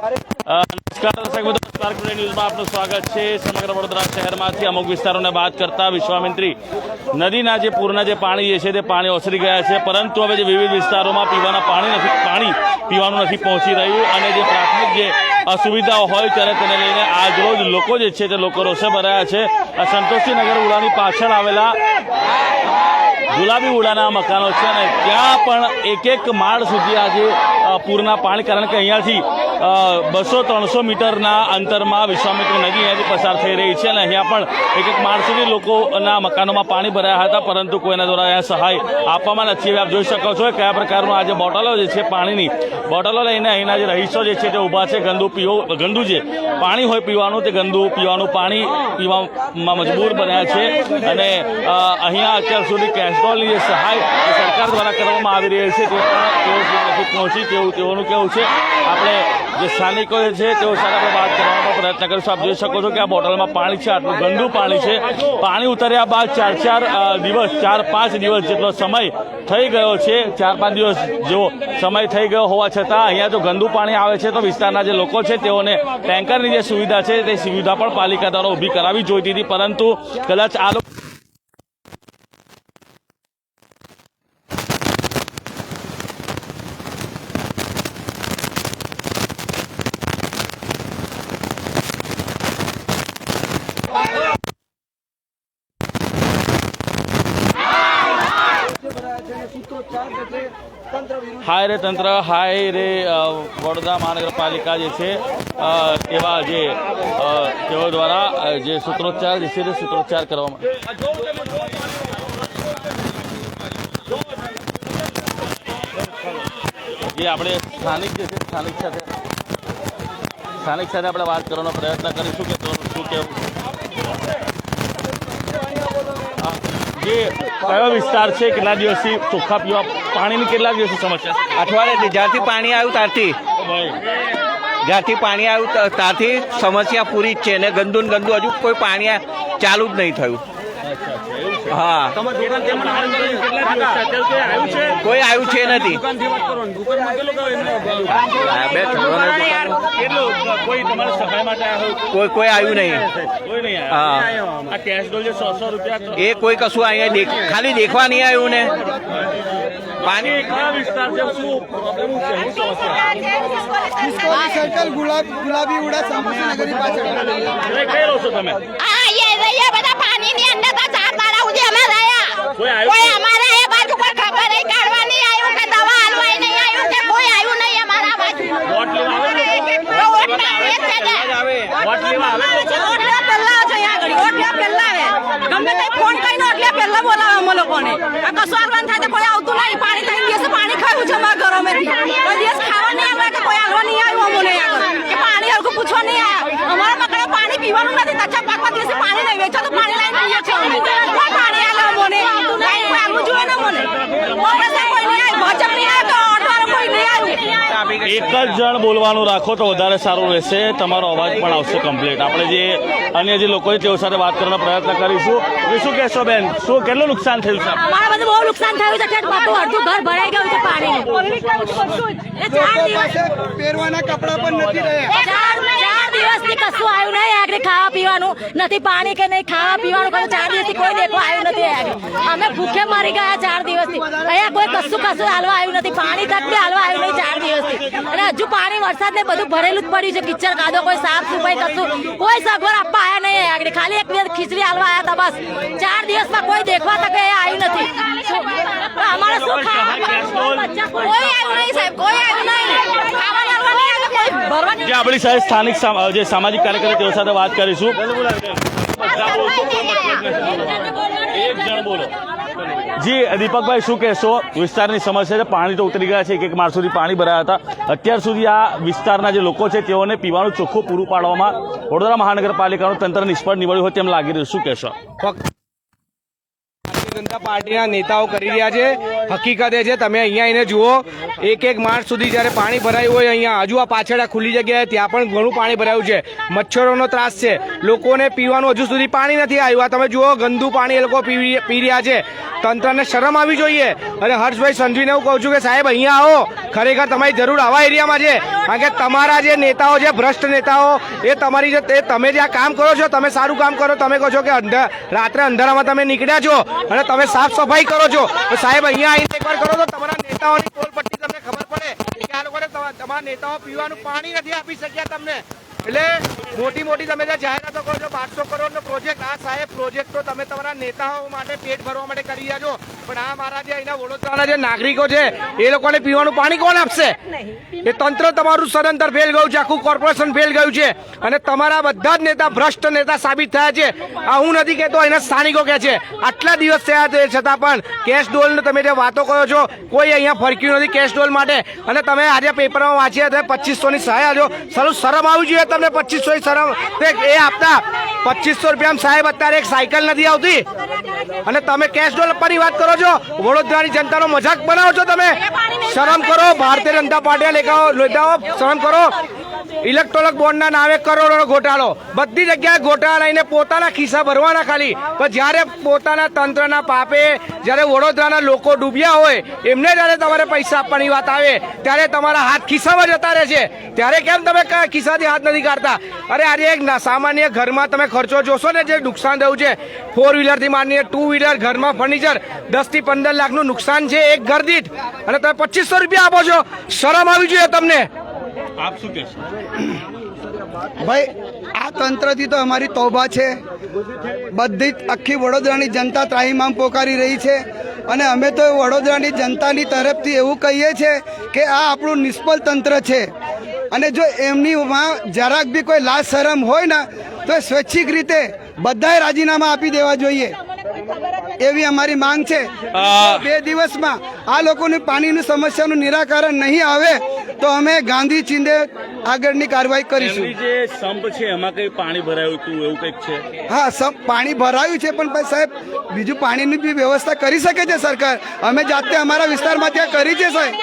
નમસ્કાર દર્શક મિત્રો, સ્પાર્ક ટુડે ન્યૂઝમાં આપનું સ્વાગત છે. સમગ્ર વડોદરા શહેરમાંથી અમુક વિસ્તારોને બાદ કરતા વિશ્વામિત્રી નદીના જે પૂરના જે પાણી છે તે પાણી ઓસરી ગયા છે. પરંતુ હવે જે વિવિધ વિસ્તારોમાં પીવાના પાણી નથી, પાણી પીવાનું નથી પહોંચી રહ્યું અને જે પ્રાથમિક જે અસુવિધાઓ હોય ત્યારે તેને લઈને આજરોજ લોકો જે છે તે લોકો રોષે ભરાયા છે. સંતોષીનગર ઉડાની પાછળ આવેલા ગુલાબી ઉડાના મકાનો છે અને ત્યાં પણ એક એક માળ સુધી આજે પૂરના પાણી, કારણ કે અહીંયાથી બસો ત્રણસો મીટરના અંતરમાં વિશ્વામિત્ર નદી અહીંયાથી પસાર થઈ રહી છે અને અહીંયા પણ એક એક માળ સુધી લોકોના મકાનોમાં પાણી ભરાયા હતા, પરંતુ કોઈના દ્વારા અહીંયા સહાય આપવામાં નથી આપ જોઈ શકો છો કયા પ્રકારનું આજે બોટલો જે છે પાણીની, બોટલો લઈને અહીંના જે રહીશો જે છે તે ઊભા છે, ગંદુ પીવો ગંદુ જે પાણી હોય પીવાનું, તે ગંદુ પીવાનું પાણી પીવામાં મજબૂર બન્યા છે અને અહીંયા અત્યાર સુધી કેસ્ટ્રોલની જે સહાય સરકાર દ્વારા કરવામાં આવી રહી છે, તે પણ તેઓ નથી પહોંચી તેવું તેઓનું કેવું છે. આપણે જે સ્થાનિકો છે, તેઓ સાથે આપણે વાત કરવાનો પ્રયત્ન કરીશું આપ જોઈ શકો છો કે આ બોટલમાં પાણી છે, આટલું ગંદુ પાણી છે. પાણી ઉતર્યા બાદ ચાર ચાર દિવસ, ચાર પાંચ દિવસ જેટલો સમય થઈ ગયો છે. ચાર પાંચ દિવસ જેવો સમય થઈ ગયો હોવા છતાં અહીંયા જો ગંદુ પાણી આવે છે, તો વિસ્તારના જે લોકો છે, તેઓને ટેન્કરની જે સુવિધા છે, તે સુવિધા પણ પાલિકા દ્વારા ઊભી કરાવી જોઈતી હતી. પરંતુ કદાચ આ લોકો હાય રે તંત્ર, હાય રે વડોદરા મહાનગરપાલિકા જે છે તેવા જે તેઓ દ્વારા જે સૂત્રોચ્ચાર જે છે તે સૂત્રોચ્ચાર કરવામાં જે આપણે સ્થાનિક જે છે, સ્થાનિક સાથે સ્થાનિક સાથે આપણે વાત કરવાનો પ્રયત્ન કરીશું કે શું કહેવું આ જે કયો વિસ્તાર છે? કેટલા દિવસથી ચોખ્ખા પીવા પાણીની કેટલા દિવસથી સમસ્યા છે? જ્યાંથી જ્યારથી પાણી આવ્યું ત્યારથી. જ્યાંથી પાણી આવ્યું ત્યાંથી ત્યારથી સમસ્યા પૂરી જ છે અને ગંદુ ને ગંદુ હજુ કોઈ પાણી ચાલુ જ નહીં થયું. હા. કોઈ આવ્યું છે? નથી. બે કોઈ કોઈ કોઈ આવ્યું નહીં. કોઈ હા. એ કોઈ કશું અહીંયા ખાલી દેખવા નહીં આવ્યું ને. પાણી કયા વિસ્તાર છે શું પ્રોબ્લેમ છે? શું સમસ્યા ડિસ્કોવરી સર્કલ ગુલાબ ગુલાબી ઉડા સંપૂર્ણ નગરી પાછળ. કઈ રહો છો તમે? પાણીની અંદર તો ચાર દાડા સુધી અમે રહ્યા. કોઈ? અમારે એ બાજુ કોઈ ખબર નહીં કાઢવાની આવ્યું કે દવા હાલવાય નહીં આવ્યું કે કોઈ આવ્યું નહીં અમારા બાજુ. ને ને. ને. ગમે તે ફોન કરીને પહેલા બોલાવે અમે લોકોને. આ કશું થાય તો કોઈ આવતું નહીં. પાણી થઈ દિવસે પાણી ખાયું છે અમારા ઘરોમાંથી. કોઈ દિવસ ખાવા નહીં આવે કે કોઈ હાલવા નહીં આવ્યું અમને આગળ કે પાણી હલકું પૂછવા નહીં આવ્યા અમારા મકાને પાણી પીવાનું નથી કચ્છા પાંચ પાંચ દિવસે પાણી નહીં વેચો તો પાણી લાઈન પીએ છે અમે કોઈ પાણી આલે અમને લાઈન કોઈ આલવું જોઈએ ને અમને કોંગ્રેસ કોઈ નહીં આવ્યું ભાજપ નહીં આવ્યું તો ઓટો વાળો કોઈ નહીં આવ્યું એક જ જણ બોલવાનું રાખો તો વધારે સારું રહેશે. તમારો અવાજ પણ આવશે કમ્પ્લીટ આપણે જે અન્ય જે લોકો છે તેઓ સાથે વાત કરવાનો પ્રયત્ન કરીશું. શું કહેશો બેન? શું કેટલું નુકસાન થયું છે? અમારા બધું બહુ નુકસાન થયું છે. બાપુ અડધું ઘર ભરાઈ ગયું છે પાણી ચાર પહેરવાના કપડા પણ નથી રહ્યા. દિવસથી કશું આવ્યું નહીં આગળ ખાવા પીવાનું. નથી પાણી કે નહીં ખાવા પીવાનું. ચાર દિવસથી કોઈ દેખવા આવ્યું નથી અમે ભૂખે મરી ગયા ચાર દિવસથી અહીંયા કોઈ કશું કશું હાલવા આવ્યું નથી. પાણી તક બી હાલવા આવ્યું નહીં ચાર દિવસથી. અને હજુ પાણી વરસાદ ને બધું ભરેલું જ પડ્યું છે. કિચડ કાદો કોઈ સાફ સફાઈ કશું. કોઈ સગવડ આપવા આવ્યા નહીં આગળ. ખાલી એક દિવસ ખીચડી હાલવા આવ્યા હતા બસ. ચાર દિવસમાં કોઈ દેખવા તક એ આવ્યું નથી. અમારે શું કોઈ આવ્યું નહીં સાહેબ. કોઈ આવ્યું નહીં. ખાવા હાલવા નહીં આવ્યું. કોઈ ભરવા જે આપણી સાહેબ સ્થાનિક જે સામાજિક કાર્યકરો તેઓ સાથે વાત કરીશું. એક જણ બોલો. જી, દીપકભાઈ, શું કહેશો? વિસ્તારની સમસ્યા છે, પાણી તો ઉતરી ગયા છે એક એક માળ સુધી પાણી ભરાયા હતા. અત્યાર સુધી આ વિસ્તારના જે લોકો છે, તેઓને પીવાનું ચોખ્ખું પૂરું પાડવામાં વડોદરા મહાનગરપાલિકાનું તંત્ર નિષ્ફળ નીવડ્યું હોય તેમ લાગી રહ્યું શું કહેશો? જનતા પાર્ટીના નેતાઓ કરી રહ્યા છે. હકીકત એ છે, તમે અહીંયા આવીને જુઓ એક એક માર્ચ સુધી જ્યારે પાણી ભરાયું હોય અહીંયા, હજુ આ પાછળ આ ખુલ્લી જગ્યાએ ત્યાં પણ ઘણું પાણી ભરાયું છે. મચ્છરોનો ત્રાસ છે. લોકોને પીવાનું હજુ સુધી પાણી નથી આવ્યું. આ તમે જુઓ, ગંદુ પાણી એ લોકો પી પી રહ્યા છે. તંત્રને શરમ આવી જોઈએ. અને હર્ષભાઈ સંઘવીને હું કહું છું કે સાહેબ, અહીંયા આવો. ખરેખર તમારી જરૂર આવા એરિયામાં છે. કારણ કે તમારા જે નેતાઓ છે, ભ્રષ્ટ નેતાઓ, એ તમારી જે તમે જે આ કામ કરો છો, તમે સારું કામ કરો, તમે કહો છો કે રાત્રે અંધારામાં તમે નીકળ્યા છો. અને તમે સાફ સફાઈ કરો છો. સાહેબ, અહીંયા આવીને એકવાર કરો તો તમારા નેતાઓની ટોલ પટ્ટી તમને ખબર પડે કે આ લોકોને તમારા નેતાઓ પીવાનું પાણી નથી આપી શક્યા તમને. એટલે મોટી મોટી તમે જે જાહેરાતો કરો છો બારસો કરોડનો પ્રોજેક્ટ આ સાહેબ પ્રોજેક્ટ તો તમે તમારા નેતાઓ માટે પેટ ભરવા માટે કરી રહ્યા છો. પણ આ મારા જે અહીંના વડોદરાના જે નાગરિકો છે એ લોકોને પીવાનું પાણી કોણ આપશે? એ તંત્ર તમારું સદંતર ફેલ ગયું છે આખું કોર્પોરેશન ફેલ ગયું છે. અને તમારા બધા જ નેતા ભ્રષ્ટ નેતા સાબિત થયા છે. આ હું નથી કહેતો એના સ્થાનિકો કહે છે. આટલા દિવસ થયા તે છતાં પણ કેશ ડોલ તમે જે વાતો કરો છો કોઈ અહીંયા ફરક્યું નથી કેશ ડોલ માટે. અને તમે આજે પેપરમાં વાંચ્યા તમે પચીસો ની સહાય આજો સારું શરમ આવી જોઈએ તમને પચીસો શરમ એ આપતા પચીસો રૂપિયામાં સાહેબ અત્યારે એક સાયકલ નથી આવતી. અને તમે કેશ ડોલ આપવાની વાત કરો છો વડોદરાની જનતાનો મજાક બનાવો છો તમે. શરમ કરો ભારતીય જનતા પાર્ટી લેખાઓ નેતાઓ શરમ કરો. ઇલેક્ટ્રોનિક બોન્ડના નામે કરોડોનો ઘોટાળો. બધી જગ્યાએ ગોટાળા લઈને પોતાના ખિસ્સા ભરવાના ખાલી. પણ જ્યારે પોતાના તંત્રના પાપે, જ્યારે વડોદરાના લોકો ડૂબ્યા હોય, એમને જ્યારે તમારે પૈસા આપવાની વાત આવે, ત્યારે તમારા હાથ ખિસ્સામાં જતા રહે છે. ત્યારે કેમ તમે ખિસ્સાથી હાથ નથી કાઢતા? અરે, આજે એક સામાન્ય ઘરમાં તમે ખર્ચો જોશો ને જે નુકસાન થયું છે ફોર વ્હીલરથી માંડીને ટુ વ્હીલર ઘરમાં ફર્નિચર દસથી પંદર લાખનું નુકસાન છે એક ઘર દીઠ. અને તમે પચીસો રૂપિયા આપો છો. શરમ આવી જોઈએ તમને. આપ શું કહેશો? ભાઈ, આ તંત્રથી તો અમારી તોબા છે. બધી આખી વડોદરાની જનતા ત્રાહીમામ પોકારી રહી છે. અને અમે તો વડોદરાની જનતાની તરફથી એવું કહીએ છીએ કે આ આપણું નિષ્ફળ તંત્ર છે. અને જો એમનીમાં જરાક બી કોઈ લાજ શરમ હોય ને, તો સ્વૈચ્છિક રીતે બધાએ રાજીનામા આપી દેવા જોઈએ. એવી અમારી માંગ છે. બે દિવસમાં આ લોકોની પાણીની સમસ્યાનું નિરાકરણ નહીં આવે તો અમે ગાંધી ચિંદે આગળની કાર્યવાહી કરીશું. જે સંપ છે એમાં કઈ પાણી ભરાયું હતું એવું કંઈક છે? હા સંપ પાણી ભરાયું છે પણ સાહેબ બીજું પાણીની બી વ્યવસ્થા કરી શકે છે સરકાર? અમે જાતે અમારા વિસ્તારમાં ત્યાં કરી છે સાહેબ.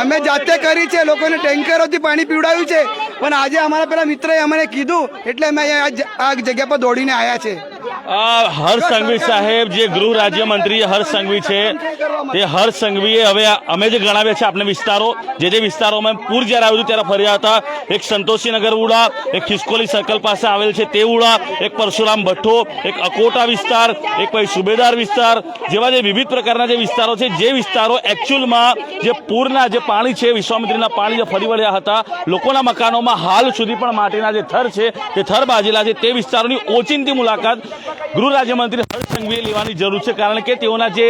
અમે જાતે કરી છે લોકોને ટેન્કરોથી પાણી પીવડાવ્યું છે. પણ આજે અમારા પેલા મિત્રએ અમને કીધું એટલે અમે આ જગ્યા પર દોડીને આવ્યા છે. હર્ષ સંઘવી સાહેબ, જે ગૃહ રાજ્યમંત્રી હર્ષ સંઘવી છે એ હર્ષ સંઘવીએ હવે અમે જે ગણાવ્યા છે આપણે વિસ્તારો, જે જે વિસ્તારોમાં પૂર જ્યારે આવ્યું હતું ત્યારે ફર્યા હતા. એક સંતોષીનગર ઉડા, એક ખિસકોલી સર્કલ પાસે આવેલ છે તે ઉડા, એક પરશુરામ ભઠ્ઠો એક અકોટા વિસ્તાર, એક પછી સુબેદાર વિસ્તાર, જેવા જે વિવિધ પ્રકારના જે વિસ્તારો છે, જે વિસ્તારો એકચ્યુઅલમાં જે પૂરના જે પાણી છે, વિશ્વામિત્રીના પાણી જે ફરી વળ્યા હતા, લોકોના મકાનોમાં હાલ સુધી પણ માટીના જે થર છે, તે થર બાજેલા છે, તે વિસ્તારોની ઓચિંતી મુલાકાત ગૃહ રાજ્યમંત્રી હર્ષ સંઘવીએ લેવાની જરૂર છે, કારણ કે તેઓના જે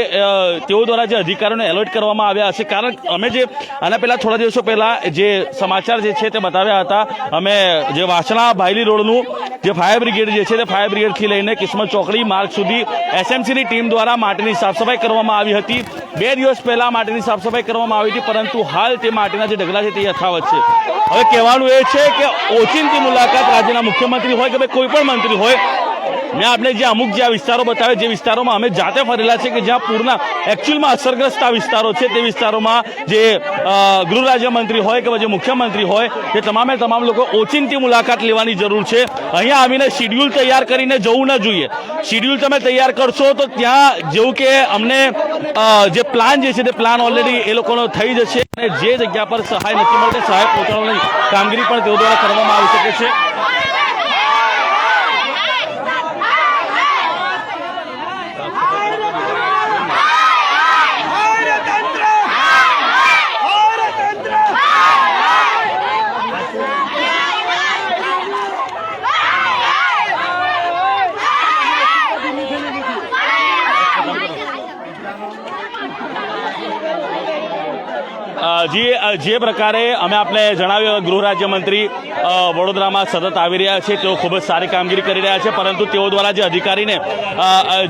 તેઓ દ્વારા જે અધિકારીઓને એલર્ટ કરવામાં આવ્યા હશે. કારણ અમે જે, આના પહેલા થોડા દિવસો પહેલા જે સમાચાર જે છે તે બતાવ્યા હતા, અમે જે વાસણા ભાયલી રોડનું જે ફાયર બ્રિગેડ જે છે તે ફાયર બ્રિગેડથી લઈને કિસ્મત ચોકડી માર્ગ સુધી એસએમસીની ટીમ દ્વારા માટીની સાફસફાઈ કરવામાં આવી હતી. બે દિવસ પહેલાં માટીની સાફસફાઈ કરવામાં આવી હતી, પરંતુ હાલ તે માટીના જે ઢગલા છે તે યથાવત છે. હવે કહેવાનું એ છે કે ઓચિંતી મુલાકાત રાજ્યના મુખ્યમંત્રી હોય કે ભાઈ કોઈ પણ મંત્રી હોય મેં આપણે જે અમુક જે વિસ્તારો બતાવ્યા, જે વિસ્તારોમાં અમે જાતે ફરેલા છે કે જ્યાં પૂરના એકચ્યુઅલમાં અસરગ્રસ્ત આ વિસ્તારો છે, તે વિસ્તારોમાં જે ગૃહ રાજ્યમંત્રી હોય કે પછી મુખ્યમંત્રી હોય તે તમામે તમામ લોકો ઓચિંતી મુલાકાત લેવાની જરૂર છે. અહીંયા આવીને શિડ્યુલ તૈયાર કરીને જવું ન જોઈએ. શિડ્યુલ તમે તૈયાર કરશો તો ત્યાં જેવું કે અમને જે પ્લાન જે છે તે પ્લાન ઓલરેડી એ લોકોનો થઈ જશે અને જે જગ્યા પર સહાય નથી મળતી, સહાય પહોંચાડવાની કામગીરી પણ તેઓ દ્વારા કરવામાં આવી શકે છે. જે જે પ્રકારે અમે આપને જણાવ્યું ગૃહ રાજ્યમંત્રી વડોદરામાં સતત આવી રહ્યા છે, તેઓ ખૂબ જ સારી કામગીરી કરી રહ્યા છે, પરંતુ તેઓ દ્વારા જે અધિકારીને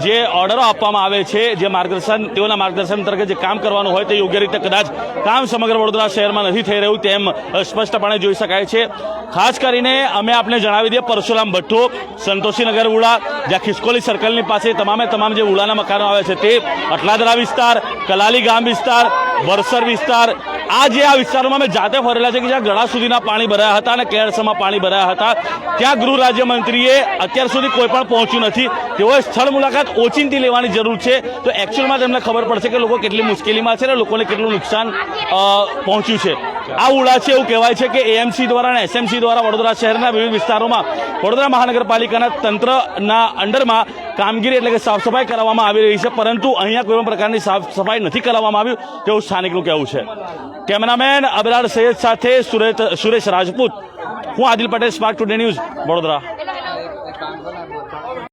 જે ઓર્ડરો આપવામાં આવે છે, જે માર્ગદર્શન, તેઓના માર્ગદર્શન અંતર્ગત જે કામ કરવાનું હોય તે યોગ્ય રીતે કદાચ કામ સમગ્ર વડોદરા શહેરમાં નથી થઈ રહ્યું તેમ સ્પષ્ટપણે જોઈ શકાય છે. ખાસ કરીને અમે આપને જણાવી દઈએ, પરશુરામ ભઠ્ઠો સંતોષીનગર ઉડા જ્યાં ખિસકોલી સર્કલની પાસે તમામે તમામ જે ઉડાના મકાનો આવે છે તે અટલાદરા વિસ્તાર, કલાલી ગામ વિસ્તાર, વરસર વિસ્તાર, આ જે આ વિસ્તારોમાં અમે જાતે ફરેલા છે કે જ્યાં ગળા સુધીના પાણી ભરાયા હતા અને કેળસમાં પાણી ભરાયા હતા. ત્યાં ગૃહ રાજ્યમંત્રીએ અત્યાર સુધી કોઈ પણ પહોંચ્યું નથી. તેઓએ સ્થળ મુલાકાત ઓચિંતી લેવાની જરૂર છે. તો એકચ્યુઅલમાં તેમને ખબર પડશે કે લોકો કેટલી મુશ્કેલીમાં છે અને લોકોને કેટલું નુકસાન પહોંચ્યું છે. આ ઉડા છે એવું કહેવાય છે કે એએમસી દ્વારા અને એસએમસી દ્વારા વડોદરા શહેરના વિવિધ વિસ્તારોમાં વડોદરા મહાનગરપાલિકાના તંત્રના અંડરમાં કામગીરી એટલે કે સાફ સફાઈ કરાવવામાં આવી રહી છે, પરંતુ અહીંયા કોઈ પણ પ્રકારની સાફ સફાઈ નથી કરાવવામાં આવ્યું, તેવું સ્થાનિકનું કહેવું છે. કેમેરામેન અબરાર સૈયદ સાથે સુરેશ રાજપૂત. હું Adil Patel smart today news Vadodara.